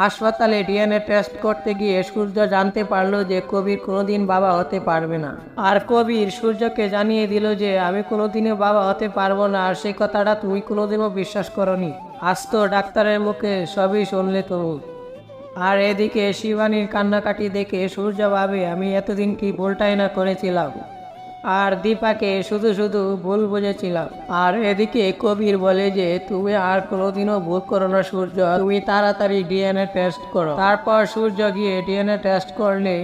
হাসপাতালে DNA test করতে গিয়ে সূর্য জানতে পারল যে কবির কোনোদিন বাবা হতে পারবে না। আর কবির সূর্যকে জানিয়ে দিল যে, আমি কোনোদিনও বাবা হতে পারব না, আর সেই কথাটা তুমি কোনোদিনও বিশ্বাস করনি। আজ তো ডাক্তারের মুখে সবই শুনলে তুমি। আর এদিকে শিবানীর কান্নাকাটি দেখে সূর্য ভাবে, আমি এতদিন কি ভুলটাই না করেছিলাম? আর দীপাকে শুধু শুধু ভুল বুঝেছিলাম আর এদিকে কবির বলে যে, তুমি আর কোনোদিনও ভুল করো না সূর্য। তুমি তাড়াতাড়ি ডিএনএ টেস্ট করো। তারপর সূর্য গিয়ে ডিএনএ টেস্ট করলে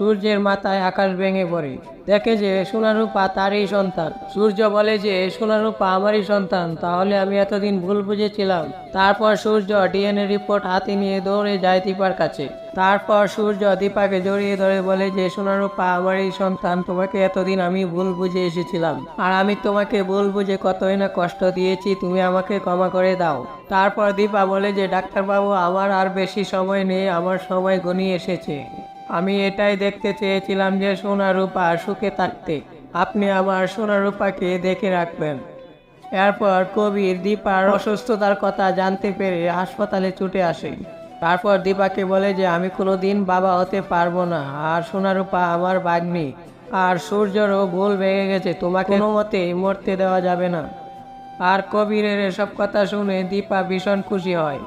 সূর্যের মাথায় আকাশ ভেঙে পড়ে। দেখে যে, সোনারূপা তারই সন্তান। সূর্য বলে যে, সোনারূপা আমারই সন্তান, তাহলে আমি এতদিন ভুল বুঝেছিলাম। তারপর সূর্য ডিএনএ রিপোর্ট হাতে নিয়ে দৌড়ে যায় দীপার কাছে। তারপর সূর্য দীপাকে জড়িয়ে ধরে বলে যে, সোনারূপা আমারই সন্তান, তোমাকে এতদিন আমি ভুল বুঝে এসেছিলাম। আর আমি তোমাকে ভুল বুঝে কতই না কষ্ট দিয়েছি, তুমি আমাকে ক্ষমা করে দাও। তারপর দীপা বলে যে, ডাক্তারবাবু, আমার আর বেশি সময় নেই, আমার সময় ঘনিয়ে এসেছে। আমি এটাই দেখতে চেয়েছিলাম যে সোনা রূপা সুখে থাকতে। আপনি আমার সোনা রূপাকে দেখে রাখবেন। এরপর কবির দীপার অসুস্থতার কথা জানতে পেরে হাসপাতালে ছুটে আসে। তারপর দীপাকে বলে যে, আমি কোনো দিন বাবা হতে পারব না। আর সোনা রূপা আমার বাগ্নি আর সূর্যরও ভুল ভেঙে গেছে। তোমাকে কোনো মতেই মরতে দেওয়া যাবে না। আর কবিরের এসব কথা শুনে দীপা ভীষণ খুশি হয়।